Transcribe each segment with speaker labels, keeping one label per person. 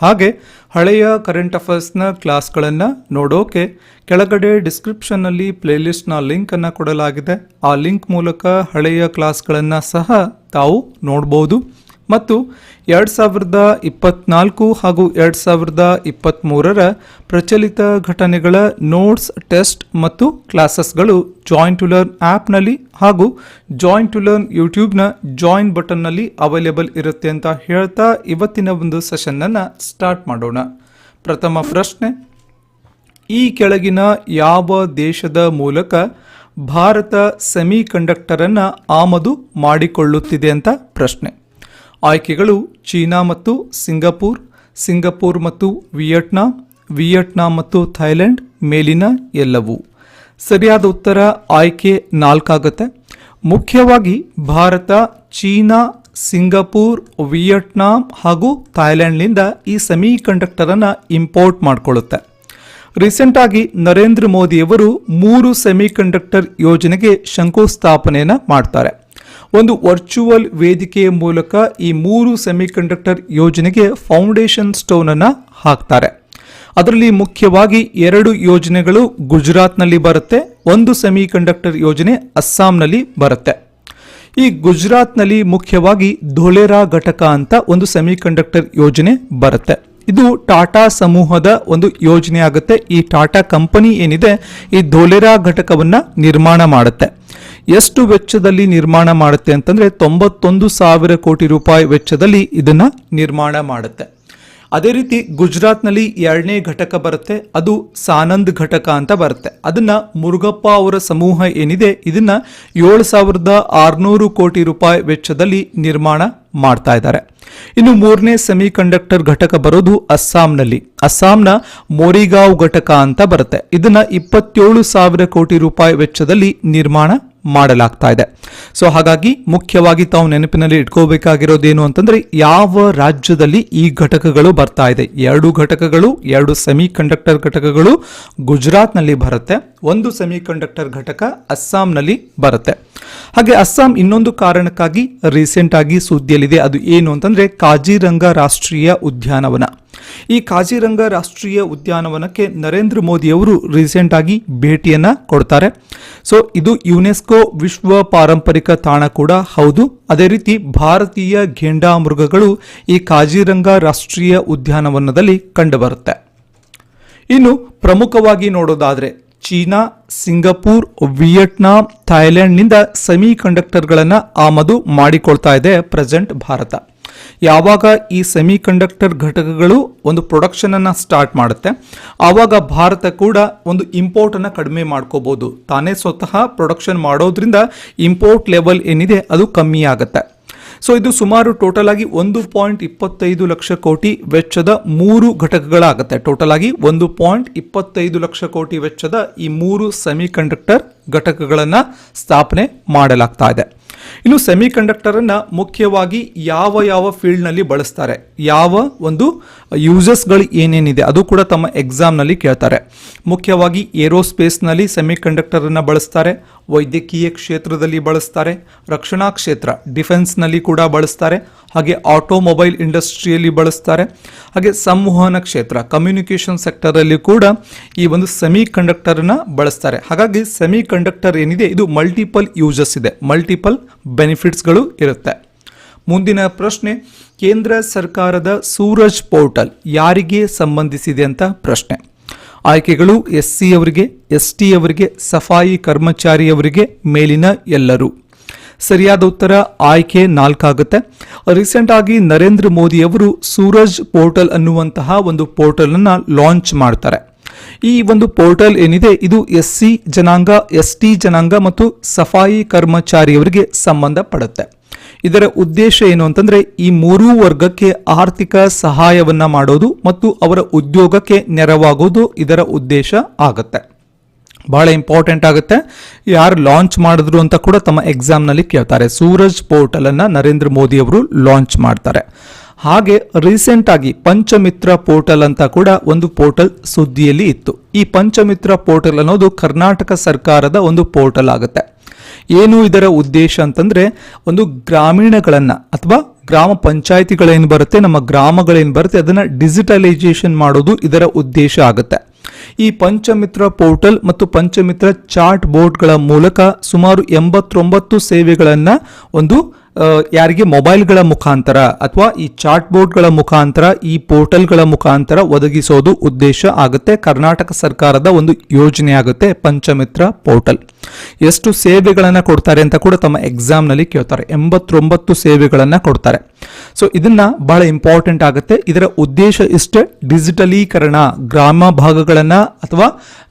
Speaker 1: ಹಾಗೆ ಹಳೆಯ ಕರೆಂಟ್ ಅಫೇರ್ಸ್ನ ಕ್ಲಾಸ್ಗಳನ್ನು ನೋಡೋಕೆ ಕೆಳಗಡೆ ಡಿಸ್ಕ್ರಿಪ್ಷನ್ನಲ್ಲಿ ಪ್ಲೇಲಿಸ್ಟ್ನ ಲಿಂಕನ್ನು ಕೊಡಲಾಗಿದೆ. ಆ ಲಿಂಕ್ ಮೂಲಕ ಹಳೆಯ ಕ್ಲಾಸ್ಗಳನ್ನು ಸಹ ತಾವು ನೋಡ್ಬೋದು. ಮತ್ತು ಎರಡು ಸಾವಿರದ ಇಪ್ಪತ್ನಾಲ್ಕು ಹಾಗೂ ಎರಡು ಸಾವಿರದ ಇಪ್ಪತ್ತ್ಮೂರರ ಪ್ರಚಲಿತ ಘಟನೆಗಳ ನೋಟ್ಸ್, ಟೆಸ್ಟ್ ಮತ್ತು ಕ್ಲಾಸಸ್ಗಳು ಜಾಯಿನ್ ಟು ಲರ್ನ್ ಆ್ಯಪ್ನಲ್ಲಿ ಹಾಗೂ ಜಾಯಿನ್ ಟು ಲರ್ನ್ ಯೂಟ್ಯೂಬ್ನ ಜಾಯಿನ್ ಬಟನ್ನಲ್ಲಿ ಅವೈಲೇಬಲ್ ಇರುತ್ತೆ ಅಂತ ಹೇಳ್ತಾ ಇವತ್ತಿನ ಒಂದು ಸೆಷನ್ನನ್ನು ಸ್ಟಾರ್ಟ್ ಮಾಡೋಣ. ಪ್ರಥಮ ಪ್ರಶ್ನೆ, ಈ ಕೆಳಗಿನ ಯಾವ ದೇಶದ ಮೂಲಕ ಭಾರತ ಸೆಮಿ ಕಂಡಕ್ಟರನ್ನು ಆಮದು ಮಾಡಿಕೊಳ್ಳುತ್ತಿದೆ ಅಂತ ಪ್ರಶ್ನೆ. ಆಯ್ಕೆಗಳು ಚೀನಾ ಮತ್ತು ಸಿಂಗಪೂರ್ ಸಿಂಗಪೂರ್ ಮತ್ತು ವಿಯೆಟ್ನಾಂ ವಿಯೆಟ್ನಾಂ ಮತ್ತು ಥೈಲ್ಯಾಂಡ್ ಮೇಲಿನ ಎಲ್ಲವೂ. ಸರಿಯಾದ ಉತ್ತರ ಆಯ್ಕೆ ನಾಲ್ಕಾಗುತ್ತೆ. ಮುಖ್ಯವಾಗಿ ಭಾರತ, ಚೀನಾ, ಸಿಂಗಪೂರ್, ವಿಯೆಟ್ನಾಂ ಹಾಗೂ ಥೈಲ್ಯಾಂಡ್ನಿಂದ ಈ ಸೆಮಿ ಕಂಡಕ್ಟರನ್ನು ಇಂಪೋರ್ಟ್ ಮಾಡಿಕೊಳ್ಳುತ್ತೆ. ರೀಸೆಂಟಾಗಿ ನರೇಂದ್ರ ಮೋದಿಯವರು ಮೂರು ಸೆಮಿ ಕಂಡಕ್ಟರ್ ಯೋಜನೆಗೆ ಶಂಕುಸ್ಥಾಪನೆಯನ್ನು ಮಾಡ್ತಾರೆ. ಒಂದು ವರ್ಚುವಲ್ ವೇದಿಕೆಯ ಮೂಲಕ ಈ ಮೂರು ಸೆಮಿಕಂಡಕ್ಟರ್ ಯೋಜನೆಗೆ ಫೌಂಡೇಶನ್ ಸ್ಟೋನ್ ಅನ್ನು ಹಾಕ್ತಾರೆ. ಅದರಲ್ಲಿ ಮುಖ್ಯವಾಗಿ ಎರಡು ಯೋಜನೆಗಳು ಗುಜರಾತ್ನಲ್ಲಿ ಬರುತ್ತೆ, ಒಂದು ಸೆಮಿಕಂಡಕ್ಟರ್ ಯೋಜನೆ ಅಸ್ಸಾಂನಲ್ಲಿ ಬರುತ್ತೆ. ಈ ಗುಜರಾತ್ನಲ್ಲಿ ಮುಖ್ಯವಾಗಿ ಧೊಲೆರಾ ಘಟಕ ಅಂತ ಒಂದು ಸೆಮಿಕಂಡಕ್ಟರ್ ಯೋಜನೆ ಬರುತ್ತೆ. ಇದು ಟಾಟಾ ಸಮೂಹದ ಒಂದು ಯೋಜನೆ ಆಗುತ್ತೆ ಈ ಟಾಟಾ ಕಂಪನಿ ಏನಿದೆ, ಈ ಧೋಲೆರಾ ಘಟಕವನ್ನು ನಿರ್ಮಾಣ ಮಾಡುತ್ತೆ. ಎಷ್ಟು ವೆಚ್ಚದಲ್ಲಿ ನಿರ್ಮಾಣ ಮಾಡುತ್ತೆ ಅಂತಂದ್ರೆ ತೊಂಬತ್ತೊಂದು ಸಾವಿರ ಕೋಟಿ ರೂಪಾಯಿ ವೆಚ್ಚದಲ್ಲಿ ಇದನ್ನ ನಿರ್ಮಾಣ ಮಾಡುತ್ತೆ. ಅದೇ ರೀತಿ ಗುಜರಾತ್ನಲ್ಲಿ ಎರಡನೇ ಘಟಕ ಬರುತ್ತೆ, ಅದು ಸಾನಂದ್ ಘಟಕ ಅಂತ ಬರುತ್ತೆ. ಅದನ್ನ ಮುರುಗಪ್ಪ ಅವರ ಸಮೂಹ ಏನಿದೆ, ಇದನ್ನ ಏಳು ಸಾವಿರದ ಆರುನೂರು ಕೋಟಿ ರೂಪಾಯಿ ವೆಚ್ಚದಲ್ಲಿ ನಿರ್ಮಾಣ ಮಾಡ್ತಾ ಇದ್ದಾರೆ. ಇನ್ನು ಮೂರನೇ ಸೆಮಿ ಕಂಡಕ್ಟರ್ ಘಟಕ ಬರೋದು ಅಸ್ಸಾಂನಲ್ಲಿ. ಅಸ್ಸಾಂನ ಮೋರಿಗಾವ್ ಘಟಕ ಅಂತ ಬರುತ್ತೆ. ಇದನ್ನ ಇಪ್ಪತ್ತೇಳು ಸಾವಿರ ಕೋಟಿ ರೂಪಾಯಿ ವೆಚ್ಚದಲ್ಲಿ ನಿರ್ಮಾಣ ಮಾಡಲಾಗ್ತಾ ಇದೆ. ಸೊ ಹಾಗಾಗಿ ಮುಖ್ಯವಾಗಿ ತಾವು ನೆನಪಿನಲ್ಲಿ ಇಟ್ಕೋಬೇಕಾಗಿರೋದೇನು ಅಂತಂದ್ರೆ ಯಾವ ರಾಜ್ಯದಲ್ಲಿ ಈ ಘಟಕಗಳು ಬರ್ತಾ ಇದೆ. ಎರಡು ಘಟಕಗಳು, ಎರಡು ಸೆಮಿ ಕಂಡಕ್ಟರ್ ಘಟಕಗಳು ಗುಜರಾತ್ನಲ್ಲಿ ಬರುತ್ತೆ. ಒಂದು ಸೆಮಿ ಕಂಡಕ್ಟರ್ ಘಟಕ ಅಸ್ಸಾಂನಲ್ಲಿ ಬರುತ್ತೆ. ಹಾಗೆ ಅಸ್ಸಾಂ ಇನ್ನೊಂದು ಕಾರಣಕ್ಕಾಗಿ ರೀಸೆಂಟ್ ಆಗಿ ಸುದ್ದಿಯಲ್ಲಿದೆ. ಅದು ಏನು ಅಂತಂದ್ರೆ ಕಾಜಿರಂಗ ರಾಷ್ಟ್ರೀಯ ಉದ್ಯಾನವನ. ಈ ಕಾಜಿರಂಗ ರಾಷ್ಟ್ರೀಯ ಉದ್ಯಾನವನಕ್ಕೆ ನರೇಂದ್ರ ಮೋದಿ ಅವರು ರೀಸೆಂಟ್ ಆಗಿ ಭೇಟಿಯನ್ನ ಕೊಡ್ತಾರೆ. ಸೊ ಇದು ಯುನೆಸ್ಕೋ ವಿಶ್ವ ಪಾರಂಪರಿಕ ತಾಣ ಕೂಡ. ಹೌದು, ಅದೇ ರೀತಿ ಭಾರತೀಯ ಘೇಂಡಾಮೃಗಗಳು ಈ ಕಾಜಿರಂಗ ರಾಷ್ಟ್ರೀಯ ಉದ್ಯಾನವನದಲ್ಲಿ ಕಂಡುಬರುತ್ತೆ. ಇನ್ನು ಪ್ರಮುಖವಾಗಿ ನೋಡೋದಾದ್ರೆ ಚೀನಾ, ಸಿಂಗಪೂರ್, ವಿಯೆಟ್ನಾಂ ಥೈಲ್ಯಾಂಡ್ನಿಂದ ಸೆಮಿ ಕಂಡಕ್ಟರ್ಗಳನ್ನು ಆಮದು ಮಾಡಿಕೊಳ್ತಾ ಇದೆ ಪ್ರೆಸೆಂಟ್ ಭಾರತ. ಯಾವಾಗ ಈ ಸೆಮಿ ಕಂಡಕ್ಟರ್ ಘಟಕಗಳು ಒಂದು ಪ್ರೊಡಕ್ಷನನ್ನು ಸ್ಟಾರ್ಟ್ ಮಾಡುತ್ತೆ, ಆವಾಗ ಭಾರತ ಕೂಡ ಒಂದು ಇಂಪೋರ್ಟ್ ಅನ್ನ ಕಡಿಮೆ ಮಾಡ್ಕೋಬಹುದು ತಾನೇ ಸ್ವತಃ ಪ್ರೊಡಕ್ಷನ್ ಮಾಡೋದ್ರಿಂದ ಇಂಪೋರ್ಟ್ ಲೆವೆಲ್ ಏನಿದೆ ಅದು ಕಮ್ಮಿ ಆಗುತ್ತೆ ಸೊ ಇದು ಸುಮಾರು ಟೋಟಲ್ ಆಗಿ ಒಂದು ಪಾಯಿಂಟ್ ಇಪ್ಪತ್ತೈದು ಲಕ್ಷ ಕೋಟಿ ವೆಚ್ಚದ ಮೂರು ಘಟಕಗಳಾಗುತ್ತೆ. ಟೋಟಲ್ ಆಗಿ ಒಂದು ಪಾಯಿಂಟ್ ಇಪ್ಪತ್ತೈದು ಲಕ್ಷ ಕೋಟಿ ವೆಚ್ಚದ ಈ ಮೂರು ಸೆಮಿಕಂಡಕ್ಟರ್ ಘಟಕಗಳನ್ನು ಸ್ಥಾಪನೆ ಮಾಡಲಾಗ್ತಾ ಇದೆ. ಇನ್ನು ಸೆಮಿ ಅನ್ನ ಮುಖ್ಯವಾಗಿ ಯಾವ ಯಾವ ಫೀಲ್ಡ್ನಲ್ಲಿ ಬಳಸ್ತಾರೆ? ಯಾವ ಒಂದು ಯೂಸಸ್ಗಳು ಏನೇನಿದೆ? ಅದು ಕೂಡ ತಮ್ಮ ಎಕ್ಸಾಮ್ನಲ್ಲಿ ಕೇಳ್ತಾರೆ. ಮುಖ್ಯವಾಗಿ ಏರೋಸ್ಪೇಸ್ನಲ್ಲಿ ಸೆಮಿ ಕಂಡಕ್ಟರ್ ಅನ್ನ ಬಳಸ್ತಾರೆ. ವೈದ್ಯಕೀಯ ಕ್ಷೇತ್ರದಲ್ಲಿ ಬಳಸ್ತಾರೆ. ರಕ್ಷಣಾ ಕ್ಷೇತ್ರ ಡಿಫೆನ್ಸ್ನಲ್ಲಿ ಕೂಡ ಬಳಸ್ತಾರೆ. ಹಾಗೆ ಆಟೋಮೊಬೈಲ್ ಇಂಡಸ್ಟ್ರಿಯಲ್ಲಿ ಬಳಸ್ತಾರೆ. ಹಾಗೆ ಸಂವಹನ ಕ್ಷೇತ್ರ ಕಮ್ಯುನಿಕೇಷನ್ ಸೆಕ್ಟರ್ ಅಲ್ಲಿ ಕೂಡ ಈ ಒಂದು ಸೆಮಿ ಕಂಡಕ್ಟರ್ನ ಬಳಸ್ತಾರೆ. ಹಾಗಾಗಿ ಸೆಮಿ ಕಂಡಕ್ಟರ್ ಏನಿದೆ? ಇದು ಮಲ್ಟಿಪಲ್ ಯೂಸಸ್ ಇದೆ. ಮಲ್ಟಿಪಲ್ ಬೆನಿಫಿಟ್ಸ್ಗಳು ಇರುತ್ತೆ. ಮುಂದಿನ ಪ್ರಶ್ನೆ, ಕೇಂದ್ರ ಸರ್ಕಾರದ ಸೂರಜ್ ಪೋರ್ಟಲ್ ಯಾರಿಗೆ ಸಂಬಂಧಿಸಿದೆ ಅಂತ ಪ್ರಶ್ನೆ. ಆಯ್ಕೆಗಳು ಎಸ್ ಸಿ ಅವರಿಗೆ ಎಸ್ ಟಿ ಅವರಿಗೆ, ಸಫಾಯಿ ಕರ್ಮಚಾರಿಯವರಿಗೆ ಮೇಲಿನ ಎಲ್ಲರೂ. ಸರಿಯಾದ ಉತ್ತರ ಆಯ್ಕೆ ನಾಲ್ಕಾಗುತ್ತೆ. ರೀಸೆಂಟ್ ಆಗಿ ನರೇಂದ್ರ ಮೋದಿ ಅವರು ಸೂರಜ್ ಪೋರ್ಟಲ್ ಅನ್ನುವಂತಹ ಒಂದು ಪೋರ್ಟಲ್ ಅನ್ನ ಲಾಂಚ್ ಮಾಡ್ತಾರೆ. ಈ ಒಂದು ಪೋರ್ಟಲ್ ಏನಿದೆ, ಇದು ಎಸ್ ಸಿ ಜನಾಂಗ, ಎಸ್ ಟಿ ಜನಾಂಗ ಮತ್ತು ಸಫಾಯಿ ಕರ್ಮಚಾರಿಯವರಿಗೆ ಸಂಬಂಧಪಡುತ್ತೆ. ಇದರ ಉದ್ದೇಶ ಏನು ಅಂತಂದ್ರೆ, ಈ ಮೂರೂ ವರ್ಗಕ್ಕೆ ಆರ್ಥಿಕ ಸಹಾಯವನ್ನ ಮಾಡೋದು ಮತ್ತು ಅವರ ಉದ್ಯೋಗಕ್ಕೆ ನೆರವಾಗೋದು ಇದರ ಉದ್ದೇಶ ಆಗುತ್ತೆ. ಬಹಳ ಇಂಪಾರ್ಟೆಂಟ್ ಆಗುತ್ತೆ. ಯಾರು ಲಾಂಚ್ ಮಾಡಿದ್ರು ಅಂತ ಕೂಡ ತಮ್ಮ ಎಕ್ಸಾಮ್ನಲ್ಲಿ ಕೇಳ್ತಾರೆ. ಸೂರಜ್ ಪೋರ್ಟಲ್ ಅನ್ನ ನರೇಂದ್ರ ಮೋದಿ ಅವರು ಲಾಂಚ್ ಮಾಡ್ತಾರೆ. ಹಾಗೆ ರೀಸೆಂಟ್ ಆಗಿ ಪಂಚಮಿತ್ರ ಪೋರ್ಟಲ್ ಅಂತ ಕೂಡ ಒಂದು ಪೋರ್ಟಲ್ ಸುದ್ದಿಯಲ್ಲಿ ಇತ್ತು. ಈ ಪಂಚಮಿತ್ರ ಪೋರ್ಟಲ್ ಅನ್ನೋದು ಕರ್ನಾಟಕ ಸರ್ಕಾರದ ಒಂದು ಪೋರ್ಟಲ್ ಆಗುತ್ತೆ. ಏನು ಇದರ ಉದ್ದೇಶ ಅಂತಂದ್ರೆ ಒಂದು ಗ್ರಾಮೀಣಗಳನ್ನ ಅಥವಾ ಗ್ರಾಮ ಪಂಚಾಯಿತಿಗಳೇನು ಬರುತ್ತೆ, ನಮ್ಮ ಗ್ರಾಮಗಳೇನು ಬರುತ್ತೆ, ಅದನ್ನ ಡಿಜಿಟಲೈಸೇಷನ್ ಮಾಡೋದು ಇದರ ಉದ್ದೇಶ ಆಗುತ್ತೆ. ಈ ಪಂಚಮಿತ್ರ ಪೋರ್ಟಲ್ ಮತ್ತು ಪಂಚಮಿತ್ರ ಚಾಟ್ ಬೋರ್ಡ್ಗಳ ಮೂಲಕ ಸುಮಾರು ಎಂಬತ್ತೊಂಬತ್ತು ಸೇವೆಗಳನ್ನ ಒಂದು ಯಾರಿಗೆ ಮೊಬೈಲ್ಗಳ ಮುಖಾಂತರ ಅಥವಾ ಈ ಚಾರ್ಟ್ ಬೋರ್ಡ್ಗಳ ಮುಖಾಂತರ, ಈ ಪೋರ್ಟಲ್ಗಳ ಮುಖಾಂತರ ಒದಗಿಸೋದು ಉದ್ದೇಶ ಆಗುತ್ತೆ. ಕರ್ನಾಟಕ ಸರ್ಕಾರದ ಒಂದು ಯೋಜನೆ ಆಗುತ್ತೆ, ಪಂಚಮಿತ್ರ ಪೋರ್ಟಲ್. ಎಷ್ಟು ಸೇವೆಗಳನ್ನು ಕೊಡ್ತಾರೆ ಅಂತ ಕೂಡ ತಮ್ಮ ಎಕ್ಸಾಮ್ನಲ್ಲಿ ಕೇಳ್ತಾರೆ. ಎಂಬತ್ತೊಂಬತ್ತು ಸೇವೆಗಳನ್ನು ಕೊಡ್ತಾರೆ. ಸೊ ಇದನ್ನ ಬಹಳ ಇಂಪಾರ್ಟೆಂಟ್ ಆಗುತ್ತೆ. ಇದರ ಉದ್ದೇಶ ಇಷ್ಟೇ, ಡಿಜಿಟಲೀಕರಣ, ಗ್ರಾಮ ಭಾಗಗಳನ್ನು ಅಥವಾ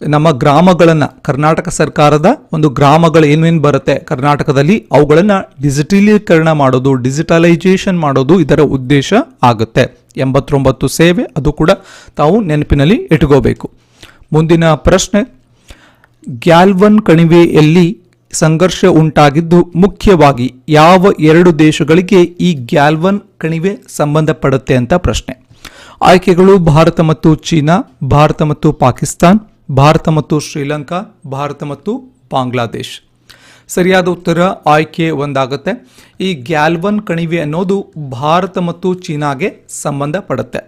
Speaker 1: ನಮ್ಮ ಗ್ರಾಮಗಳನ್ನು, ಕರ್ನಾಟಕ ಸರ್ಕಾರದ ಒಂದು ಗ್ರಾಮಗಳು ಏನೇನು ಬರುತ್ತೆ ಕರ್ನಾಟಕದಲ್ಲಿ, ಅವುಗಳನ್ನು ಡಿಜಿಟಲೀಕರಣ ಮಾಡೋದು, ಡಿಜಿಟಲೈಸೇಷನ್ ಮಾಡೋದು ಇದರ ಉದ್ದೇಶ ಆಗುತ್ತೆ. ಎಂಬತ್ತೊಂಬತ್ತು ಸೇವೆ ಅದು ಕೂಡ ತಾವು ನೆನಪಿನಲ್ಲಿ ಇಟ್ಕೋಬೇಕು. ಮುಂದಿನ ಪ್ರಶ್ನೆ, ಗ್ಯಾಲ್ವನ್ ಕಣಿವೆಯಲ್ಲಿ ಸಂಘರ್ಷ ಉಂಟಾಗಿದ್ದು ಮುಖ್ಯವಾಗಿ ಯಾವ ಎರಡು ದೇಶಗಳಿಗೆ ಈ ಗ್ಯಾಲ್ವನ್ ಕಣಿವೆ ಸಂಬಂಧಪಡುತ್ತೆ ಅಂತ ಪ್ರಶ್ನೆ. ಆಯ್ಕೆಗಳು ಭಾರತ ಮತ್ತು ಚೀನಾ, ಭಾರತ ಮತ್ತು ಪಾಕಿಸ್ತಾನ್, ಭಾರತ ಮತ್ತು ಶ್ರೀಲಂಕಾ, ಭಾರತ ಮತ್ತು ಬಾಂಗ್ಲಾದೇಶ್. ಸರಿಯಾದ ಉತ್ತರ ಆಯ್ಕೆ ಒಂದಾಗುತ್ತೆ. ಈ ಗ್ಯಾಲ್ವನ್ ಕಣಿವೆ ಅನ್ನೋದು ಭಾರತ ಮತ್ತು ಚೀನಾಗೆ ಸಂಬಂಧಪಡುತ್ತೆ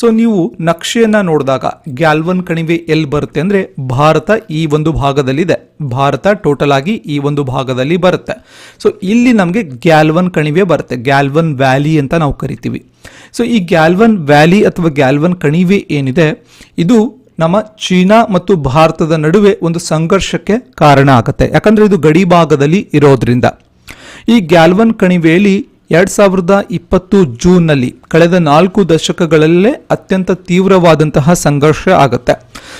Speaker 1: ಸೊ ನೀವು ನಕ್ಷೆಯನ್ನು ನೋಡಿದಾಗ ಗ್ಯಾಲ್ವನ್ ಕಣಿವೆ ಎಲ್ಲಿ ಬರುತ್ತೆ ಅಂದರೆ ಭಾರತ ಈ ಒಂದು ಭಾಗದಲ್ಲಿದೆ. ಭಾರತ ಟೋಟಲ್ ಆಗಿ ಈ ಒಂದು ಭಾಗದಲ್ಲಿ ಬರುತ್ತೆ. ಸೊ ಇಲ್ಲಿ ನಮಗೆ ಗ್ಯಾಲ್ವನ್ ಕಣಿವೆ ಬರುತ್ತೆ. ಗ್ಯಾಲ್ವನ್ ವ್ಯಾಲಿ ಅಂತ ನಾವು ಕರಿತೀವಿ. ಸೊ ಈ ಗ್ಯಾಲ್ವನ್ ವ್ಯಾಲಿ ಅಥವಾ ಗ್ಯಾಲ್ವನ್ ಕಣಿವೆ ಏನಿದೆ, ಇದು ನಮ್ಮ ಚೀನಾ ಮತ್ತು ಭಾರತದ ನಡುವೆ ಒಂದು ಸಂಘರ್ಷಕ್ಕೆ ಕಾರಣ ಆಗುತ್ತೆ. ಯಾಕಂದರೆ ಇದು ಗಡಿ ಭಾಗದಲ್ಲಿ ಇರೋದ್ರಿಂದ. ಈ ಗ್ಯಾಲ್ವನ್ ಕಣಿವೆಯಲ್ಲಿ ಎರಡು ಸಾವಿರದ ಇಪ್ಪತ್ತು ಜೂನ್ನಲ್ಲಿ ಕಳೆದ ನಾಲ್ಕು ದಶಕಗಳಲ್ಲೇ ಅತ್ಯಂತ ತೀವ್ರವಾದಂತಹ ಸಂಘರ್ಷ ಆಗುತ್ತೆ.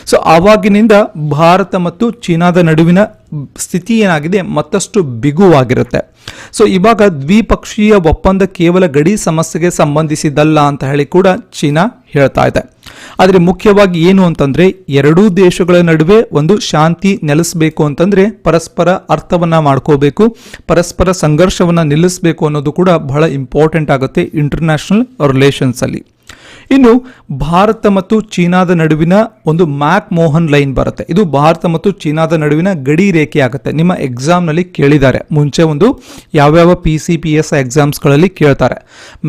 Speaker 1: ಸೊ, ಆವಾಗಿನಿಂದ ಭಾರತ ಮತ್ತು ಚೀನಾದ ನಡುವಿನ ಸ್ಥಿತಿ ಏನಾಗಿದೆ? ಮತ್ತಷ್ಟು ಬಿಗುವಾಗಿರುತ್ತೆ. ಸೊ ಇವಾಗ ದ್ವಿಪಕ್ಷೀಯ ಒಪ್ಪಂದ ಕೇವಲ ಗಡಿ ಸಮಸ್ಯೆಗೆ ಸಂಬಂಧಿಸಿದಲ್ಲ ಅಂತ ಹೇಳಿ ಕೂಡ ಚೀನಾ ಹೇಳ್ತಾ ಇದೆ. ಆದರೆ ಮುಖ್ಯವಾಗಿ ಏನು ಅಂತಂದ್ರೆ ಎರಡೂ ದೇಶಗಳ ನಡುವೆ ಒಂದು ಶಾಂತಿ ನೆಲೆಸಬೇಕು ಅಂತಂದ್ರೆ ಪರಸ್ಪರ ಅರ್ಥವನ್ನ ಮಾಡ್ಕೋಬೇಕು, ಪರಸ್ಪರ ಸಂಘರ್ಷವನ್ನ ನಿಲ್ಲಿಸಬೇಕು ಅನ್ನೋದು ಕೂಡ ಬಹಳ ಇಂಪಾರ್ಟೆಂಟ್ ಆಗುತ್ತೆ ಇಂಟರ್ನ್ಯಾಷನಲ್ ರಿಲೇಷನ್ಸ್ ಅಲ್ಲಿ. ಇನ್ನು ಭಾರತ ಮತ್ತು ಚೀನಾದ ನಡುವಿನ ಒಂದು ಮ್ಯಾಕ್ ಮೋಹನ್ ಲೈನ್ ಬರುತ್ತೆ. ಇದು ಭಾರತ ಮತ್ತು ಚೀನಾದ ನಡುವಿನ ಗಡಿ ರೇಖೆ ಆಗುತ್ತೆ ನಿಮ್ಮ ಎಕ್ಸಾಮ್ನಲ್ಲಿ ಕೇಳಿದ್ದಾರೆ. ಮುಂಚೆ ಒಂದು ಯಾವ್ಯಾವ ಪಿ ಸಿ ಪಿ ಎಸ್ ಎಕ್ಸಾಮ್ಸ್ಗಳಲ್ಲಿ ಕೇಳ್ತಾರೆ.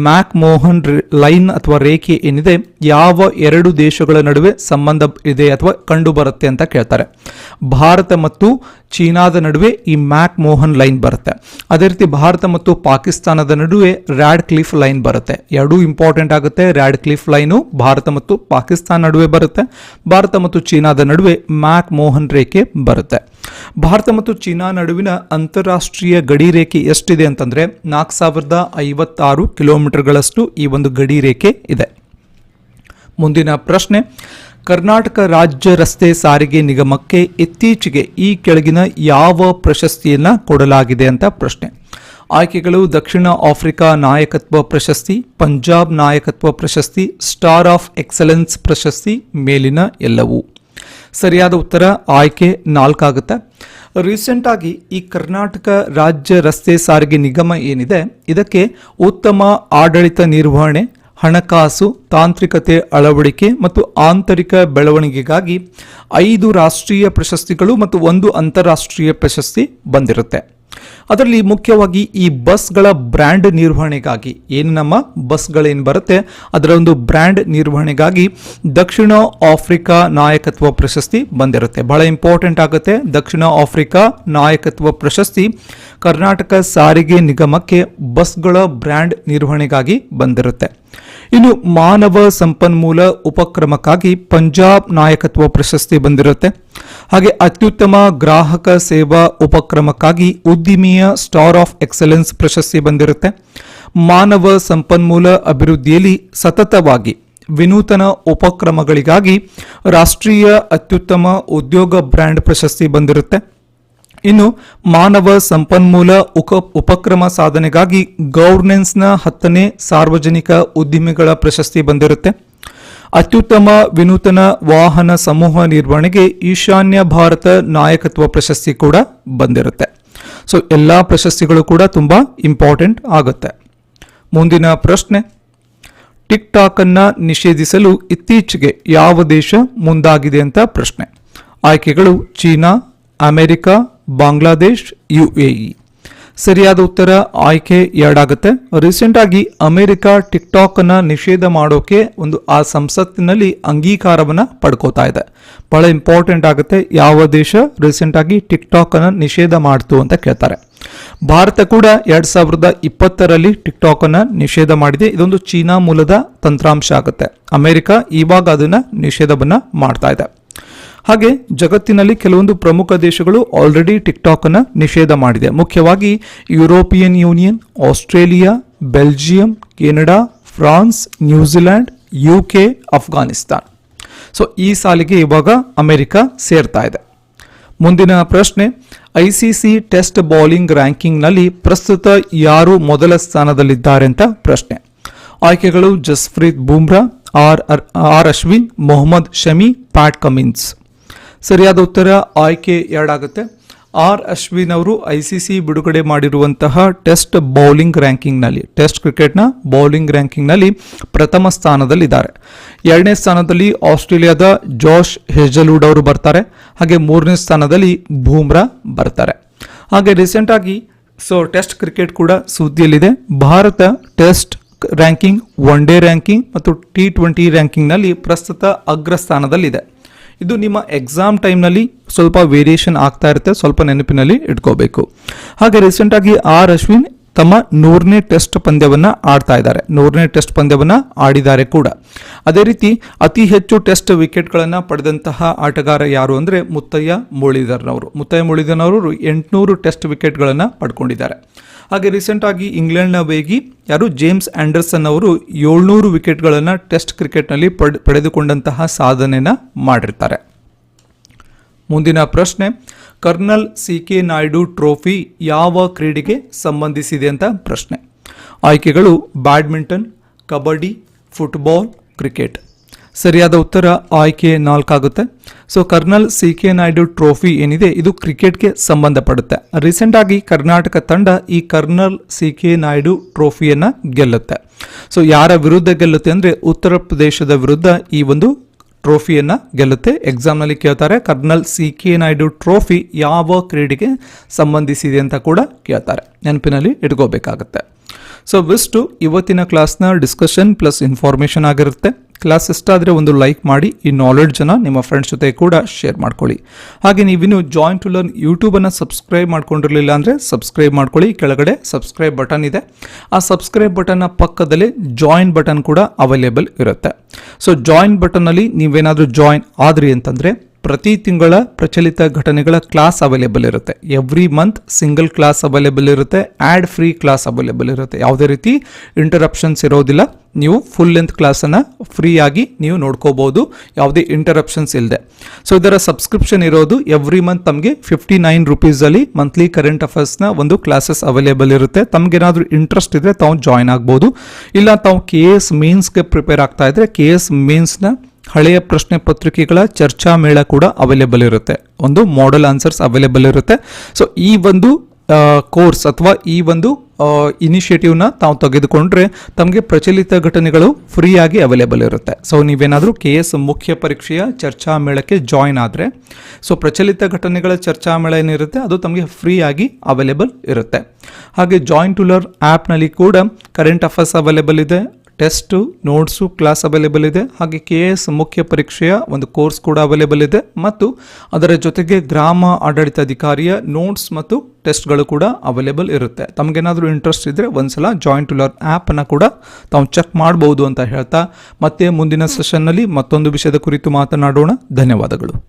Speaker 1: ಮ್ಯಾಕ್ ಮೋಹನ್ ಲೈನ್ ಅಥವಾ ರೇಖೆ ಏನಿದೆ, ಯಾವ ಎರಡು ದೇಶಗಳ ನಡುವೆ ಸಂಬಂಧ ಇದೆ ಅಥವಾ ಕಂಡು ಬರುತ್ತೆ ಅಂತ ಕೇಳ್ತಾರೆ. ಭಾರತ ಮತ್ತು ಚೀನಾದ ನಡುವೆ ಈ ಮ್ಯಾಕ್ ಮೋಹನ್ ಲೈನ್ ಬರುತ್ತೆ. ಅದೇ ರೀತಿ ಭಾರತ ಮತ್ತು ಪಾಕಿಸ್ತಾನದ ನಡುವೆ ರ್ಯಾಡ್ ಕ್ಲಿಫ್ ಲೈನ್ ಬರುತ್ತೆ. ಎರಡೂ ಇಂಪಾರ್ಟೆಂಟ್ ಆಗುತ್ತೆ. ರ್ಯಾಡ್ ಕ್ಲಿಫ್ ಲೈನು ಭಾರತ ಮತ್ತು ಪಾಕಿಸ್ತಾನ ನಡುವೆ ಬರುತ್ತೆ. ಭಾರತ ಮತ್ತು ಚೀನಾದ ನಡುವೆ ಮ್ಯಾಕ್ ಮೋಹನ್ ರೇಖೆ ಬರುತ್ತೆ. ಭಾರತ ಮತ್ತು ಚೀನಾ ನಡುವಿನ ಅಂತಾರಾಷ್ಟ್ರೀಯ ಗಡಿ ರೇಖೆ ಎಷ್ಟಿದೆ ಅಂತಂದ್ರೆ ನಾಲ್ಕು ಸಾವಿರದ ಐವತ್ತಾರು ಕಿಲೋಮೀಟರ್ಗಳಷ್ಟು ಈ ಒಂದು ಗಡಿ ರೇಖೆ ಇದೆ. ಮುಂದಿನ ಪ್ರಶ್ನೆ ಕರ್ನಾಟಕ ರಾಜ್ಯ ರಸ್ತೆ ಸಾರಿಗೆ ನಿಗಮಕ್ಕೆ ಇತ್ತೀಚೆಗೆ ಈ ಕೆಳಗಿನ ಯಾವ ಪ್ರಶಸ್ತಿಯನ್ನು ಕೊಡಲಾಗಿದೆ ಅಂತ ಪ್ರಶ್ನೆ. ಆಯ್ಕೆಗಳು ದಕ್ಷಿಣ ಆಫ್ರಿಕಾ ನಾಯಕತ್ವ ಪ್ರಶಸ್ತಿ, ಪಂಜಾಬ್ ನಾಯಕತ್ವ ಪ್ರಶಸ್ತಿ, ಸ್ಟಾರ್ ಆಫ್ ಎಕ್ಸಲೆನ್ಸ್ ಪ್ರಶಸ್ತಿ ಮೇಲಿನ ಎಲ್ಲವೂ. ಸರಿಯಾದ ಉತ್ತರ ಆಯ್ಕೆ ನಾಲ್ಕಾಗುತ್ತೆ. ರೀಸೆಂಟ್ ಆಗಿ ಈ ಕರ್ನಾಟಕ ರಾಜ್ಯ ರಸ್ತೆ ಸಾರಿಗೆ ನಿಗಮ ಏನಿದೆ, ಇದಕ್ಕೆ ಉತ್ತಮ ಆಡಳಿತ ನಿರ್ವಹಣೆ ಹಣಕಾಸು, ತಾಂತ್ರಿಕತೆ ಅಳವಡಿಕೆ ಮತ್ತು ಆಂತರಿಕ ಬೆಳವಣಿಗೆಗಾಗಿ ಐದು ರಾಷ್ಟ್ರೀಯ ಪ್ರಶಸ್ತಿಗಳು ಮತ್ತು ಒಂದು ಅಂತಾರಾಷ್ಟ್ರೀಯ ಪ್ರಶಸ್ತಿ ಬಂದಿರುತ್ತೆ. ಅದರಲ್ಲಿ ಮುಖ್ಯವಾಗಿ ಈ ಬಸ್ಗಳ ಬ್ರ್ಯಾಂಡ್ ನಿರ್ವಹಣೆಗಾಗಿ. ಏನು ನಮ್ಮ ಬಸ್ಗಳೇನು ಬರುತ್ತೆ? ಅದರ ಒಂದು ಬ್ರ್ಯಾಂಡ್ ನಿರ್ವಹಣೆಗಾಗಿ ದಕ್ಷಿಣ ಆಫ್ರಿಕಾ ನಾಯಕತ್ವ ಪ್ರಶಸ್ತಿ ಬಂದಿರುತ್ತೆ. ಬಹಳ ಇಂಪಾರ್ಟೆಂಟ್ ಆಗುತ್ತೆ. ದಕ್ಷಿಣ ಆಫ್ರಿಕಾ ನಾಯಕತ್ವ ಪ್ರಶಸ್ತಿ ಕರ್ನಾಟಕ ಸಾರಿಗೆ ನಿಗಮಕ್ಕೆ ಬಸ್ಗಳ ಬ್ರ್ಯಾಂಡ್ ನಿರ್ವಹಣೆಗಾಗಿ ಬಂದಿರುತ್ತೆ. ಇನ್ನು ಮಾನವ ಸಂಪನ್ಮೂಲ ಉಪಕ್ರಮಕ್ಕಾಗಿ ಪಂಜಾಬ್ ನಾಯಕತ್ವ ಪ್ರಶಸ್ತಿ ಬಂದಿರುತ್ತೆ. ಹಾಗೆ ಅತ್ಯುತ್ತಮ ಗ್ರಾಹಕ ಸೇವಾ ಉಪಕ್ರಮಕ್ಕಾಗಿ ಉದ್ದಿಮೆಯ ಸ್ಟಾರ್ ಆಫ್ ಎಕ್ಸಲೆನ್ಸ್ ಪ್ರಶಸ್ತಿ ಬಂದಿರುತ್ತೆ. ಮಾನವ ಸಂಪನ್ಮೂಲ ಅಭಿವೃದ್ಧಿಯಲ್ಲಿ ಸತತವಾಗಿ ವಿನೂತನ ಉಪಕ್ರಮಗಳಿಗಾಗಿ ರಾಷ್ಟ್ರೀಯ ಅತ್ಯುತ್ತಮ ಉದ್ಯೋಗ ಬ್ರ್ಯಾಂಡ್ ಪ್ರಶಸ್ತಿ ಬಂದಿರುತ್ತೆ. ಇನ್ನು ಮಾನವ ಸಂಪನ್ಮೂಲ ಉಕ ಉಪಕ್ರಮ ಸಾಧನೆಗಾಗಿ ಗವರ್ನೆನ್ಸ್ನ ಹತ್ತನೇ ಸಾರ್ವಜನಿಕ ಉದ್ದಿಮೆಗಳ ಪ್ರಶಸ್ತಿ ಬಂದಿರುತ್ತೆ. ಅತ್ಯುತ್ತಮ ವಿನೂತನ ವಾಹನ ಸಮೂಹ ನಿರ್ವಹಣೆಗೆ ಈಶಾನ್ಯ ಭಾರತ ನಾಯಕತ್ವ ಪ್ರಶಸ್ತಿ ಕೂಡ ಬಂದಿರುತ್ತೆ. ಸೊ ಎಲ್ಲ ಪ್ರಶಸ್ತಿಗಳು ಕೂಡ ತುಂಬ ಇಂಪಾರ್ಟೆಂಟ್ ಆಗುತ್ತೆ. ಮುಂದಿನ ಪ್ರಶ್ನೆ. ಟಿಕ್ ಟಾಕ್ ಅನ್ನ ನಿಷೇಧಿಸಲು ಇತ್ತೀಚೆಗೆ ಯಾವ ದೇಶ ಮುಂದಾಗಿದೆ ಅಂತ ಪ್ರಶ್ನೆ. ಆಯ್ಕೆಗಳು ಚೀನಾ, ಅಮೆರಿಕ ಬಾಂಗ್ಲಾದೇಶ್, ಯುಎಇ. ಸರಿಯಾದ ಉತ್ತರ ಆಯ್ಕೆ ಎರಡಾಗುತ್ತೆ. ರೀಸೆಂಟ್ ಆಗಿ ಅಮೆರಿಕ ಟಿಕ್ಟಾಕ್ ಅನ್ನ ನಿಷೇಧ ಮಾಡೋಕೆ ಒಂದು ಆ ಸಂಸತ್ತಿನಲ್ಲಿ ಅಂಗೀಕಾರವನ್ನ ಪಡ್ಕೋತಾ ಇದೆ. ಬಹಳ ಇಂಪಾರ್ಟೆಂಟ್ ಆಗುತ್ತೆ ಯಾವ ದೇಶ ರೀಸೆಂಟ್ ಆಗಿ ಟಿಕ್ಟಾಕ್ ಅನ್ನ ನಿಷೇಧ ಮಾಡ್ತು ಅಂತ ಕೇಳ್ತಾರೆ. ಭಾರತ ಕೂಡ ಎರಡ್ ಸಾವಿರದ ಇಪ್ಪತ್ತರಲ್ಲಿ ಟಿಕ್ಟಾಕ್ ಅನ್ನ ನಿಷೇಧ ಮಾಡಿದೆ. ಇದೊಂದು ಚೀನಾ ಮೂಲದ ತಂತ್ರಾಂಶ ಆಗುತ್ತೆ. ಅಮೆರಿಕ ಇವಾಗ ಅದನ್ನ ನಿಷೇಧವನ್ನ ಮಾಡ್ತಾ ಇದೆ. ಹಾಗೆ ಜಗತ್ತಿನಲ್ಲಿ ಕೆಲವೊಂದು ಪ್ರಮುಖ ದೇಶಗಳು ಆಲ್ರೆಡಿ ಟಿಕ್ ಅನ್ನು ನಿಷೇಧ ಮಾಡಿದೆ. ಮುಖ್ಯವಾಗಿ European Union Australia Belgium Canada France New Zealand U K Afghanistan so ಈ ಸಾಲಿಗೆ ಇವಾಗ ಅಮೆರಿಕ ಸೇರ್ತಾ ಇದೆ. ಮುಂದಿನ ಪ್ರಶ್ನೆ ಐಸಿಸಿ ಟೆಸ್ಟ್ ಬೌಲಿಂಗ್ ರ್ಯಾಂಕಿಂಗ್ನಲ್ಲಿ ಪ್ರಸ್ತುತ ಯಾರು ಮೊದಲ ಸ್ಥಾನದಲ್ಲಿದ್ದಾರೆ ಅಂತ ಪ್ರಶ್ನೆ. ಆಯ್ಕೆಗಳು Jasprit Bumrah, R R Ashwin, Mohammed Shami, Pat Cummins. ಸರಿಯಾದ ಉತ್ತರ ಆಯ್ಕೆ ಎರಡಾಗುತ್ತೆ ಆರ್ ಅಶ್ವಿನ್ ಅವರು ಐ ಸಿ ಸಿ ಬಿಡುಗಡೆ ಮಾಡಿರುವಂತಹ ಟೆಸ್ಟ್ ಬೌಲಿಂಗ್ ರ್ಯಾಂಕಿಂಗ್ನಲ್ಲಿ, ಟೆಸ್ಟ್ ಕ್ರಿಕೆಟ್ನ ಬೌಲಿಂಗ್ ರ್ಯಾಂಕಿಂಗ್ನಲ್ಲಿ ಪ್ರಥಮ ಸ್ಥಾನದಲ್ಲಿದ್ದಾರೆ. ಎರಡನೇ ಸ್ಥಾನದಲ್ಲಿ ಆಸ್ಟ್ರೇಲಿಯಾದ ಜಾಶ್ ಹೆಜಲ್ವುಡ್ ಅವರು ಬರ್ತಾರೆ. ಹಾಗೆ ಮೂರನೇ ಸ್ಥಾನದಲ್ಲಿ ಬೂಮ್ರಾ ಬರ್ತಾರೆ. ಹಾಗೆ ರೀಸೆಂಟಾಗಿ ಸೊ ಟೆಸ್ಟ್ ಕ್ರಿಕೆಟ್ ಕೂಡ ಸುದ್ದಿಯಲ್ಲಿದೆ. Bharat test ranking, one day ranking ಮತ್ತು ಟಿ ಟ್ವೆಂಟಿ ರ್ಯಾಂಕಿಂಗ್ನಲ್ಲಿ ಪ್ರಸ್ತುತ ಅಗ್ರಸ್ಥಾನದಲ್ಲಿದೆ. ಇದು ನಿಮ್ಮ ಎಕ್ಸಾಮ್ ಟೈಮ್ನಲ್ಲಿ ಸ್ವಲ್ಪ ವೇರಿಯೇಷನ್ ಆಗ್ತಾ ಇರುತ್ತೆ, ಸ್ವಲ್ಪ ನೆನಪಿನಲ್ಲಿ ಇಟ್ಕೋಬೇಕು. ಹಾಗೆ ರೀಸೆಂಟಾಗಿ ಆರ್ ಅಶ್ವಿನ್ ತಮ್ಮ ನೂರನೇ ಟೆಸ್ಟ್ ಪಂದ್ಯವನ್ನು ಆಡ್ತಾ ಇದ್ದಾರೆ. ನೂರನೇ ಟೆಸ್ಟ್ ಪಂದ್ಯವನ್ನು ಆಡಿದ್ದಾರೆ ಕೂಡ. ಅದೇ ರೀತಿ ಅತಿ ಹೆಚ್ಚು ಟೆಸ್ಟ್ ವಿಕೆಟ್ಗಳನ್ನು ಪಡೆದಂತಹ ಆಟಗಾರ ಯಾರು ಅಂದರೆ ಮುತ್ತಯ್ಯ ಮುರಳೀಧರ್ನವರು. ಮುತ್ತಯ್ಯ ಮುರಳೀಧರ್ನವರು ಎಂಟುನೂರು ಟೆಸ್ಟ್ ವಿಕೆಟ್ಗಳನ್ನು ಪಡ್ಕೊಂಡಿದ್ದಾರೆ. ಹಾಗೆ ರೀಸೆಂಟ್ ಆಗಿ ಇಂಗ್ಲೆಂಡ್ನ ವೇಗಿ ಯಾರು ಜೇಮ್ಸ್ ಆ್ಯಂಡರ್ಸನ್ ಅವರು ಏಳ್ನೂರು ವಿಕೆಟ್ಗಳನ್ನು ಟೆಸ್ಟ್ ಕ್ರಿಕೆಟ್ನಲ್ಲಿ ಪಡ್, ಪಡೆದುಕೊಂಡಂತಹ ಸಾಧನೆಯನ್ನು ಮಾಡಿರ್ತಾರೆ. ಮುಂದಿನ ಪ್ರಶ್ನೆ, colonel C K Naidu trophy ಯಾವ ಕ್ರೀಡೆಗೆ ಸಂಬಂಧಿಸಿದೆ ಅಂತ ಪ್ರಶ್ನೆ. ಆಯ್ಕೆಗಳು ಬ್ಯಾಡ್ಮಿಂಟನ್, ಕಬಡ್ಡಿ, ಫುಟ್ಬಾಲ್, ಕ್ರಿಕೆಟ್. ಸರಿಯಾದ ಉತ್ತರ ಆಯ್ಕೆ ನಾಲ್ಕಾಗುತ್ತೆ. So, colonel C K Naidu trophy ಏನಿದೆ, ಇದು ಕ್ರಿಕೆಟ್ಗೆ ಸಂಬಂಧಪಡುತ್ತೆ. ರೀಸೆಂಟ್ ಆಗಿ ಕರ್ನಾಟಕ ತಂಡ ಈ ಕರ್ನಲ್ ಸಿ ಕೆ ನಾಯ್ಡು ಟ್ರೋಫಿಯನ್ನು ಗೆಲ್ಲುತ್ತೆ. ಸೊ, ಯಾರ ವಿರುದ್ಧ ಗೆಲ್ಲುತ್ತೆ ಅಂದರೆ ಉತ್ತರ ಪ್ರದೇಶದ ವಿರುದ್ಧ ಈ ಒಂದು ಟ್ರೋಫಿಯನ್ನ ಗೆಲ್ಲುತ್ತೆ. ಎಕ್ಸಾಮ್ನಲ್ಲಿ ಕೇಳ್ತಾರೆ, colonel C K Naidu trophy ಯಾವ ಕ್ರೀಡೆಗೆ ಸಂಬಂಧಿಸಿದೆ ಅಂತ ಕೂಡ ಕೇಳ್ತಾರೆ. ನೆನಪಿನಲ್ಲಿ ಇಟ್ಕೋಬೇಕಾಗತ್ತೆ. ಸೊ ವಿಸ್ಟು ಇವತ್ತಿನ ಕ್ಲಾಸ್ನ ಡಿಸ್ಕಷನ್ ಪ್ಲಸ್ ಇನ್ಫಾರ್ಮೇಷನ್ ಆಗಿರುತ್ತೆ. ಕ್ಲಾಸ್ ಇಷ್ಟ ಆದರೆ ಒಂದು ಲೈಕ್ ಮಾಡಿ, ಈ ನಾಲೆಡ್ಜನ್ನು ನಿಮ್ಮ ಫ್ರೆಂಡ್ಸ್ ಜೊತೆ ಕೂಡ ಶೇರ್ ಮಾಡ್ಕೊಳ್ಳಿ. ಹಾಗೆ ನೀವಿನ್ನು ಜಾಯಿನ್ ಟು ಲರ್ನ್ ಯೂಟ್ಯೂಬನ್ನು ಸಬ್ಸ್ಕ್ರೈಬ್ ಮಾಡ್ಕೊಂಡಿರಲಿಲ್ಲ ಅಂದರೆ ಸಬ್ಸ್ಕ್ರೈಬ್ ಮಾಡ್ಕೊಳ್ಳಿ. ಕೆಳಗಡೆ ಸಬ್ಸ್ಕ್ರೈಬ್ ಬಟನ್ ಇದೆ. ಆ ಸಬ್ಸ್ಕ್ರೈಬ್ ಬಟನ್ನ ಪಕ್ಕದಲ್ಲಿ ಜಾಯಿನ್ ಬಟನ್ ಕೂಡ ಅವೈಲೇಬಲ್ ಇರುತ್ತೆ. ಸೊ ಜಾಯಿನ್ ಬಟನ್ನಲ್ಲಿ ನೀವೇನಾದರೂ ಜಾಯಿನ್ ಆದ್ರಿ ಅಂತಂದರೆ ಪ್ರತಿ ತಿಂಗಳ ಪ್ರಚಲಿತ ಘಟನೆಗಳ ಕ್ಲಾಸ್ ಅವೈಲೇಬಲ್ ಇರುತ್ತೆ. Every month single class available ಇರುತ್ತೆ ಆ್ಯಡ್ ಫ್ರೀ ಕ್ಲಾಸ್ ಅವೈಲೇಬಲ್ ಇರುತ್ತೆ. ಯಾವುದೇ ರೀತಿ ಇಂಟರಪ್ಷನ್ಸ್ ಇರೋದಿಲ್ಲ. ನೀವು ಫುಲ್ ಲೆಂತ್ ಕ್ಲಾಸನ್ನು ಫ್ರೀಯಾಗಿ ನೀವು ನೋಡ್ಕೋಬೋದು. ಯಾವುದೇ ಇಂಟರಪ್ಷನ್ಸ್ ಇಲ್ಲದೆ ಸೊ ಇದರ ಸಬ್ಸ್ಕ್ರಿಪ್ಷನ್ ಇರೋದು ಎವ್ರಿ ಮಂತ್ ತಮಗೆ ಫಿಫ್ಟಿ ನೈನ್ ರುಪೀಸಲ್ಲಿ ಮಂತ್ಲಿ ಕರೆಂಟ್ ಅಫೇರ್ಸ್ನ ಒಂದು ಕ್ಲಾಸಸ್ ಅವೈಲೇಬಲ್ ಇರುತ್ತೆ. ತಮಗೇನಾದರೂ ಇಂಟ್ರೆಸ್ಟ್ ಇದ್ದರೆ ತಾವು ಜಾಯ್ನ್ ಆಗ್ಬೋದು. ಇಲ್ಲ ತಾವು ಕೆ ಎಸ್ ಮೀನ್ಸ್ಗೆ ಪ್ರಿಪೇರ್ ಆಗ್ತಾ ಇದ್ದರೆ ಕೆ ಎಸ್ ಮೇನ್ಸ್ನ ಹಳೆಯ ಪ್ರಶ್ನೆ ಪತ್ರಿಕೆಗಳ ಚರ್ಚಾ ಮೇಳ ಕೂಡ ಅವೈಲೇಬಲ್ ಇರುತ್ತೆ. ಒಂದು ಮಾಡೆಲ್ ಆನ್ಸರ್ಸ್ ಅವೈಲೇಬಲ್ ಇರುತ್ತೆ. ಸೊ ಈ ಒಂದು ಕೋರ್ಸ್ ಅಥವಾ ಈ ಒಂದು ಇನಿಷಿಯೇಟಿವ್ನ ತಾವು ತೆಗೆದುಕೊಂಡ್ರೆ ತಮಗೆ ಪ್ರಚಲಿತ ಘಟನೆಗಳು ಫ್ರೀಯಾಗಿ ಅವೈಲೇಬಲ್ ಇರುತ್ತೆ. ಸೊ ನೀವೇನಾದರೂ ಕೆ ಎಸ್ ಮುಖ್ಯ ಪರೀಕ್ಷೆಯ ಚರ್ಚಾ ಮೇಳಕ್ಕೆ ಜಾಯ್ನ್ ಆದರೆ ಸೊ ಪ್ರಚಲಿತ ಘಟನೆಗಳ ಚರ್ಚಾ ಮೇಳ ಏನಿರುತ್ತೆ, ಅದು ತಮಗೆ ಫ್ರೀಯಾಗಿ ಅವೈಲೇಬಲ್ ಇರುತ್ತೆ. ಹಾಗೆ ಜಾಯಿಂಟ್ ಟು ಲರ್ ಆ್ಯಪ್ನಲ್ಲಿ ಕೂಡ ಕರೆಂಟ್ ಅಫೇರ್ಸ್ ಅವೈಲೇಬಲ್ ಇದೆ. ಟೆಸ್ಟು, ನೋಟ್ಸು, ಕ್ಲಾಸ್ ಅವೈಲೇಬಲ್ ಇದೆ. ಹಾಗೆ ಕೆ ಎಸ್ ಮುಖ್ಯ ಪರೀಕ್ಷೆಯ ಒಂದು ಕೋರ್ಸ್ ಕೂಡ ಅವೈಲೇಬಲ್ ಇದೆ. ಮತ್ತು ಅದರ ಜೊತೆಗೆ ಗ್ರಾಮ ಆಡಳಿತಾಧಿಕಾರಿಯ ನೋಟ್ಸ್ ಮತ್ತು ಟೆಸ್ಟ್ಗಳು ಕೂಡ ಅವೈಲೇಬಲ್ ಇರುತ್ತೆ. ತಮಗೇನಾದರೂ ಇಂಟ್ರೆಸ್ಟ್ ಇದ್ದರೆ ಒಂದ್ಸಲ ಜಾಯಿಂಟ್ ಟು ಲರ್ನ್ ಆ್ಯಪನ್ನು ಕೂಡ ತಾವು ಚೆಕ್ ಮಾಡ್ಬೋದು ಅಂತ ಹೇಳ್ತಾ ಮತ್ತೆ ಮುಂದಿನ ಸೆಷನ್ನಲ್ಲಿ ಮತ್ತೊಂದು ವಿಷಯದ ಕುರಿತು ಮಾತನಾಡೋಣ. ಧನ್ಯವಾದಗಳು.